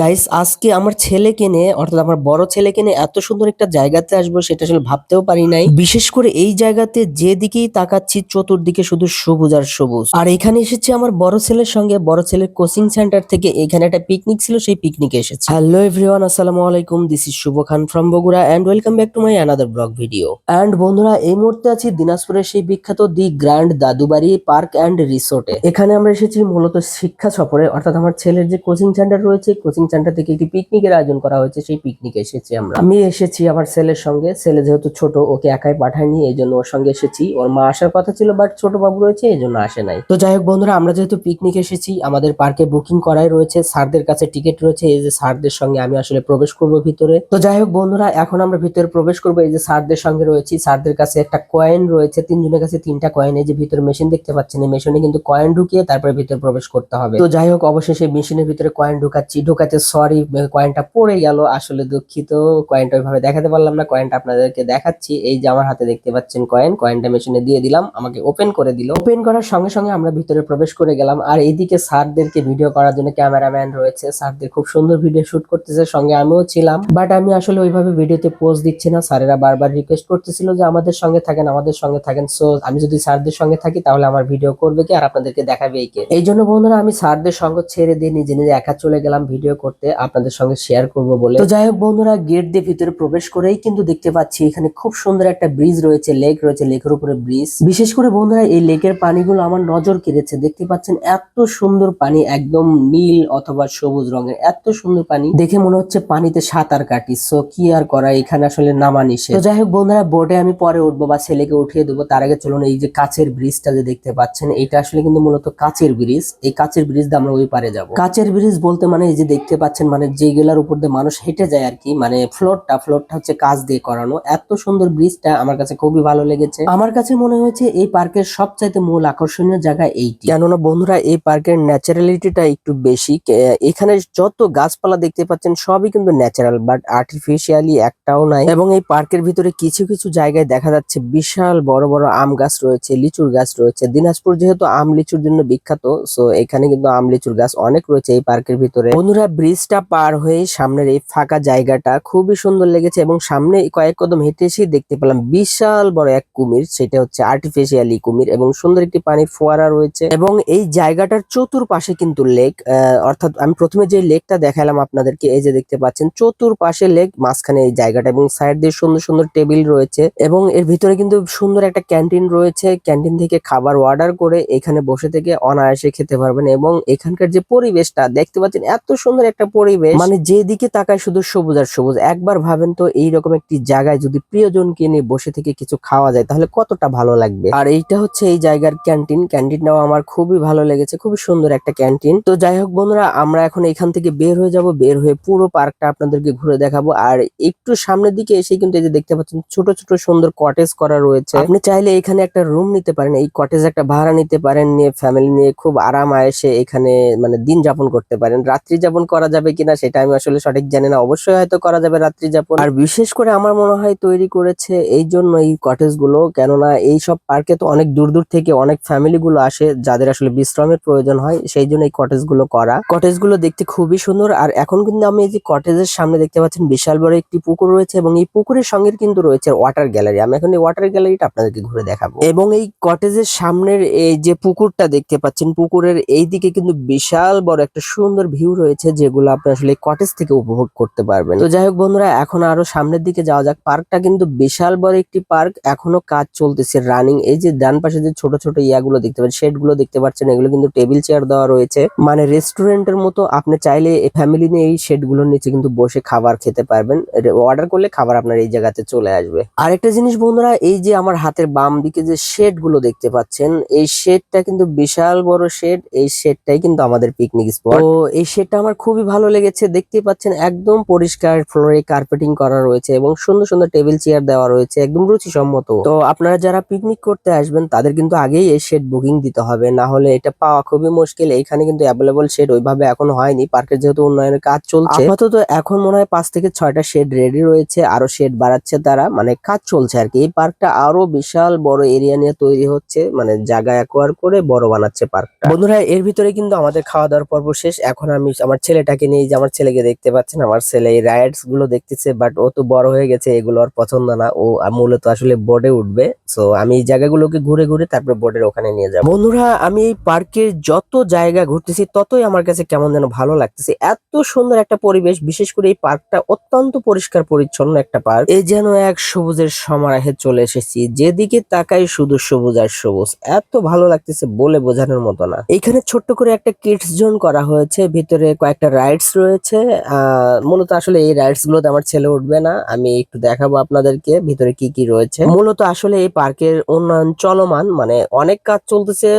Guys আজকে আমার ছেলেকে নিয়ে, অর্থাৎ আমার বড় ছেলেকে নিয়ে এত সুন্দর একটা জায়গাতে আসব সেটা আসলে ভাবতেও পারি নাই। বিশেষ করে এই জায়গাতে যেদিকেই তাকাচ্ছি, চতুর্দিকে শুধু সবুজ আর সবুজ। আর এখানে এসেছি আমার বড় ছেলের সঙ্গে, বড় ছেলের কোচিং সেন্টার থেকে। এখানে একটা পিকনিক ছিল, সেই পিকনিকে এসেছে। হ্যালো এভরিওয়ান আসসালামু আলাইকুম। This is Shuvo Khan from Bogura and welcome back to my another blog video and বন্ধুরা, এই মুহূর্তে আছি দিনাজপুরের সেই বিখ্যাত the grand Dadubari park and রিসোর্টে এখানে আমরা এসেছি মূলত শিক্ষা সফরে। অর্থাৎ আমার ছেলের যে কোচিং সেন্টার রয়েছে কোচিং সেন্টার থেকে একটি পিকনিকের আয়োজন করা হয়েছে, সেই পিকনিকে এসেছি আমরা। আমি এসেছি আমার ছেলের সঙ্গে। ছেলে যেহেতু ছোট, ওকে একাই পাঠায়নি, এই জন্য ওর সঙ্গে এসেছি। ওর মা আসার কথা ছিল বাট ছোট বাবু রয়েছে, এই জন্য আসে নাই। তো যাই হোক বন্ধুরা, আমরা যেহেতু পিকনিক এসেছি, আমাদের পার্কে বুকিং করাই রয়েছে। স্যারদের কাছে টিকিট রয়েছে, এই যে স্যারদের সঙ্গে আমি আসলে প্রবেশ করব ভিতরে। তো যাই হোক বন্ধুরা, এখন আমরা ভিতরে প্রবেশ করব। এই যে স্যারদের সঙ্গে রয়েছি, স্যারদের কাছে একটা কয়েন রয়েছে, তিনজনের কাছে তিনটা কয়েন এই যে ভিতরে মেশিন দেখতে পাচ্ছেন, এই মেশিনে কিন্তু কয়েন ঢুকিয়ে তারপরে ভিতরে প্রবেশ করতে হবে। তো যাই হোক, অবশেষে মেশিনের ভিতরে কয়েন ঢুকাচ্ছি, ঢুকাতে সরি কয়েনটা পড়ে গেল, আসলে দুঃখিত। কয়েনটা ওইভাবে দেখাতে পারলাম না কয়েনটা আপনাদেরকে দেখাচ্ছি। এই যে আমার হাতে দেখতে পাচ্ছেন কয়েন কয়েনটা মেশিনে দিয়ে দিলাম, আমাকে ওপেন করে দিল। ওপেন করার সঙ্গে সঙ্গে আমরা ভিতরে প্রবেশ করে গেলাম। আর এইদিকে স্যারদেরকে ভিডিও করার জন্য ক্যামেরাম্যান রয়েছে। স্যারদের খুব সুন্দর ভিডিও শুট করতেছে, সঙ্গে আমিও ছিলাম। বাট আমি আসলে ওইভাবে ভিডিওতে পোজ দিচ্ছি না। স্যারেরা বারবার রিকোয়েস্ট করতেছিল যে আমাদের সঙ্গে থাকেন, আমাদের সঙ্গে থাকেন। সো আমি যদি স্যারদের সঙ্গে থাকি, তাহলে আমার ভিডিও করবে কি আর আপনাদেরকে দেখাবে এই এই জন্য বন্ধুরা, আমি স্যারদের সঙ্গ ছেড়ে দিয়ে নিজে নিজে একা চলে গেলাম। ভিডিও করতে আপনাদের সঙ্গে শেয়ার করব বলে। তো যাই হোক বন্ধুরা গেট দিয়ে ভিতরে প্রবেশ করেই কিন্তু দেখতে পাচ্ছি এখানে খুব সুন্দর একটা ব্রিজ রয়েছে লেক রয়েছে, লেকের উপরে ব্রিজ বিশেষ করে বন্ধুরা, এই লেকের পানিগুলো আমার নজর কেড়েছে। দেখতে পাচ্ছেন এত সুন্দর পানি, একদম নীল অথবা সবুজ রঙের, এত সুন্দর পানি। দেখে মনে হচ্ছে পানিতে সাঁতার কাটি। সো কি আর করা, এখানে আসলে নামা নিষেধ। তো যাই হোক বন্ধুরা বোটে আমি পরে উঠবো বা ছেলেকে উঠিয়ে দেবো। তার আগে চলুন এই যে কাচের ব্রিজটা যে দেখতে পাচ্ছেন, এটা আসলে কিন্তু মূলত কাচের ব্রিজ এই কাচের ব্রিজ দিয়ে আমরা ওই পারে যাব। কাচের ব্রিজ বলতে মানে এই যে দেখতে পাচ্ছেন মানে যেগুলার উপর দিয়ে মানুষ হেঁটে যায় আর কি মানে ফ্লোরটা ফ্লোরটা হচ্ছে কাচ দিয়ে করানো। এত সুন্দর ব্রিজটা আমার কাছে খুবই ভালো লেগেছে। আমার কাছে মনে হয়েছে এই পার্কের সবচাইতে মূল আকর্ষণীয় জায়গা এইটি। কেননা বন্ধুরা, এই পার্কের ন্যাচারালিটিটা একটু বেশি। এখানে যত গাছপালা দেখতে পাচ্ছেন, সবই কিন্তু ন্যাচারাল বাট আর্টিফিশিয়ালি একটাও নাই। এবং এই পার্কের ভিতরে কিছু কিছু জায়গায় দেখা যাচ্ছে বিশাল বড় বড় আম গাছ রয়েছে, লিচুর গাছ রয়েছে। দিনাজপুর যেহেতু আম লিচুর জন্য বিখ্যাত সো এখানে কিন্তু আম লিচুর গাছ অনেক রয়েছে এই পার্কের ভিতরে। বন্ধুরা ব্রিজটা পার হয়ে সামনের এই ফাঁকা জায়গাটা খুবই সুন্দর লেগেছে এবং সামনে কয়েক কদম হেঁটে এসেই দেখতে পেলাম বিশাল বড় এক কুমির, সেটা হচ্ছে আর্টিফিশিয়ালি কুমির এবং সুন্দর একটি পানির ফোয়ারা রয়েছে এবং এই জায়গাটার চতুর্পাশে কিন্তু লেক অর্থাৎ আমি প্রথমে যে লেকটা দেখালাম আপনাদেরকে, এই যে দেখতে পাচ্ছেন চতুর্পাশে লেক মাঝখানে এই জায়গাটা এবং সাইড দিয়ে সুন্দর সুন্দর টেবিল রয়েছে এবং এর ভিতরে কিন্তু সুন্দর একটা ক্যান্টিন রয়েছে ক্যান্টিন থেকে খাবার অর্ডার করে এখানে বসে থেকে অনায়াসে খেতে পারবেন এবং এখানকার যে পরিবেশটা, দেখতে পাচ্ছেন এত সুন্দর একটা পরিবেশ। মানে যেদিকে তাকায় শুধু সবুজ আর সবুজ। একবার ভাবেন তো এইরকম একটি জায়গায় যদি প্রিয়জনকে নিয়ে বসে থেকে কিছু খাওয়া যায়, তাহলে কতটা ভালো লাগবে? আর এইটা হচ্ছে এই জায়গার ক্যান্টিন। ক্যান্টিনটাও আমার খুবই ভালো লেগেছে। খুবই সুন্দর একটা ক্যান্টিন। তো যাই হোক বন্ধুরা, আমরা এখন এখান থেকে বের হয়ে যাব। বের হয়ে পুরো পার্কটা আপনাদেরকে ঘুরে দেখাবো। আর একটু সামনের দিকে এসে কিন্তু এই যে দেখতে পাচ্ছেন, ছোট ছোট সুন্দর কটেজ করা রয়েছে। আপনি চাইলে এখানে একটা রুম নিতে পারেন। এই কটেজ একটা ভাড়া নিতে পারেন। নিয়ে ফ্যামিলি নিয়ে খুব আরাম আয়েসে এখানে মানে দিন যাপন করতে পারেন। রাত্রি যাপন করা যাবে কিনা সেটা আমি আসলে সঠিক জানি না। অবশ্যই হয়তো করা যাবে রাত্রি যাপন। আর বিশেষ করে আমার মনে হয় তৈরি করেছে এই জন্য এই কটেজগুলো। কেননা এই সব পার্কে তো অনেক দূর দূর থেকে অনেক ফ্যামিলি গুলো আসে যাদের আসলে বিশ্রামের প্রয়োজন হয়, সেই জন্য এই কটেজগুলো করা। কটেজগুলো দেখতে খুবই সুন্দর। আর এখন কিন্তু আমি এই যে কটেজের সামনে দেখতে পাচ্ছেন বিশাল বড় একটি পুকুর রয়েছে এবং এই পুকুরের সঙ্গে কিন্তু রয়েছে ওয়াটার গ্যালারি আমি এখন এই ওয়াটার গ্যালারিটা আপনাদেরকে ঘুরে দেখাবো। এবং এই কটেজের সামনের এই যে পুকুরটা দেখতে পাচ্ছেন, পুকুরের এই দিকে কিন্তু বিশাল বড় একটা সুন্দর ভিউ রয়েছে যেগুলো আপনি আসলে কটেজ থেকে উপভোগ করতে পারবেন। তো যাই হোক বন্ধুরা, এখন আরও সামনের দিকে যাওয়া যাক। পার্কটা কিন্তু বিশাল বড় একটি পার্ক। এখনও কাজ চলতেছে রানিং এই যে ডান পাশে যে ছোট ছোট ইয়াগুলো দেখতে পাচ্ছেন শেডগুলো দেখতে পাচ্ছেন, এগুলো কিন্তু টেবিল চেয়ার দেওয়া রয়েছে। মানে রেস্টুরেন্টের মতো আপনি চাইলে ফ্যামিলি নিয়ে এই শেডগুলোর নিচে কিন্তু বসে খাবার খেতে পারবেন। অর্ডার করলে খাবার আপনার এই জায়গাতে চলে আসবে। আরেকটা জিনিস বন্ধুরা, এই যে আমার হাতের বাম দিকে যে শেডগুলো দেখতে পাচ্ছেন, এই শেডটা কিন্তু বিশাল বড় শেড এই শেডটাই কিন্তু আমাদের পিকনিক স্পট তো এই শেডটা আমার খুবই ভালো লেগেছে। দেখতে পাচ্ছেন একদম পরিষ্কার ফ্লোরে কার্পেটিং করা রয়েছে এবং সুন্দর সুন্দর টেবিল চেয়ার দেওয়া রয়েছে, একদম রুচিসম্মত। তো আপনারা যারা পিকনিক করতে আসবেন, তাদের কিন্তু আগেই এই শেড বুকিং দিতে হবে। না হলে এটা পাওয়া খুবই মুশকিল। এইখানে কিন্তু অ্যাভেলেবল শেড ওইভাবে এখনও হয়নি। পার্কের যেহেতু উন্নয়নের কাজ চলছে। আপাতত এখন মনে হয় পাঁচ থেকে ছয়টা শেড রেডি রয়েছে। আরও শেড বাড়াচ্ছে তারা। মানে কাজ চলছে আর কি। এই পার্কটা আরও বিশাল বড় এরিয়া নিয়ে তৈরি হচ্ছে। মানে জায়গা অ্যাকোয়ার করে বড় বানাচ্ছে পার্কটা। বন্ধুরা, এর ভিতরে কিন্তু আমাদের খাওয়া দাওয়ার পর্ব শেষ। এখন আমি আমার ছেলে ছেলেটাকে নিয়ে যে আমার ছেলেকে দেখতে পাচ্ছেন, আমার ছেলে এই রাইডসগুলো দেখতেছে বাট ও তো বড় হয়ে গেছে, এগুলো আর পছন্দ না। ও মূলত আসলে বোর্ডে উঠবে। সো আমি এই জায়গাগুলোকে ঘুরে ঘুরে তারপরে বোর্ডের ওখানে নিয়ে যাব। বন্ধুরা, আমি এই পার্কের যত জায়গা ঘুরতেছি, ততই আমার কাছে কেমন যেন ভালো লাগতেছে। এত সুন্দর একটা পরিবেশ, বিশেষ করে এই পার্কটা অত্যন্ত পরিষ্কার পরিচ্ছন্ন একটা পার্ক। এই যেন এক সবুজের সমারাহে চলে এসেছি। যেদিকে তাকাই শুধু সবুজ আর সবুজ। এত ভালো লাগতেছে বলে বোঝানোর মতো না। এখানে ছোট্ট করে একটা কিডস জোন করা হয়েছে। ভিতরে কয়েকটা রাইডস রয়েছে। মূলত আসলে এই রাইডস গুলোতে আমার ছেলে উঠবে না। আমি একটু দেখাবো আপনাদেরকে ভিতরে কি কি রয়েছে। মূলত আসলে এই পার্কের উন্নয়ন চলমান মানে অনেক কাজ চলতেছে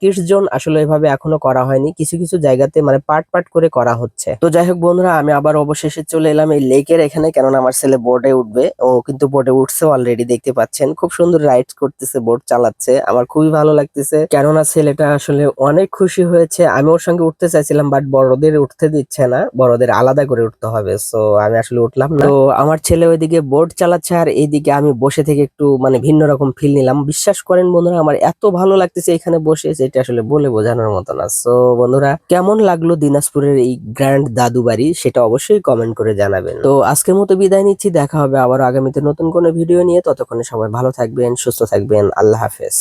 কিডস জোন আসলে এভাবে এখনও করা হয়নি। কিছু কিছু জায়গাতে মানে পার্ট পার্ট করে করা হচ্ছে। তো যাই হোক বন্ধুরা, আমি আবার অবশেষে চলে এলাম এই লেকের এখানে, কেননা আমার ছেলে বোর্ডে উঠবে। ও কিন্তু বোর্ডে উঠছে অলরেডি দেখতে পাচ্ছেন। খুব সুন্দর রাইড করতেছে বোর্ড চালাচ্ছে। আমার খুবই ভালো লাগতেছে। কেননা ছেলেটা আসলে অনেক খুশি হয়েছে। আমি ওর সঙ্গে উঠতে চাইছিলাম বাট বড়দের উঠতে দিচ্ছে না, বড়দের আলাদা করে উঠতে হবে। সো আমি আসলে উঠলাম তো আমার ছেলে ওইদিকে বোর্ড চালাচ্ছে আর এইদিকে আমি বসে থেকে একটু মানে ভিন্ন রকম ফিল নিলাম। বিশ্বাস করেন বন্ধুরা, আমার এত ভালো লাগতেছে এখানে বসে যেটা আসলে বলে বোঝানোর মতো না। সো বন্ধুরা, কেমন লাগল দিনাজপুরের এই গ্র্যান্ড দাদু বাড়ি, সেটা অবশ্যই কমেন্ট করে জানাবেন। তো আজকের মতো বিদায় নিচ্ছি, দেখা হবে আবার আগামীতে নতুন কোনো ভিডিও নিয়ে। ততক্ষণে সবাই ভালো থাকবেন, সুস্থ থাকবেন, আল্লাহ হাফেজ।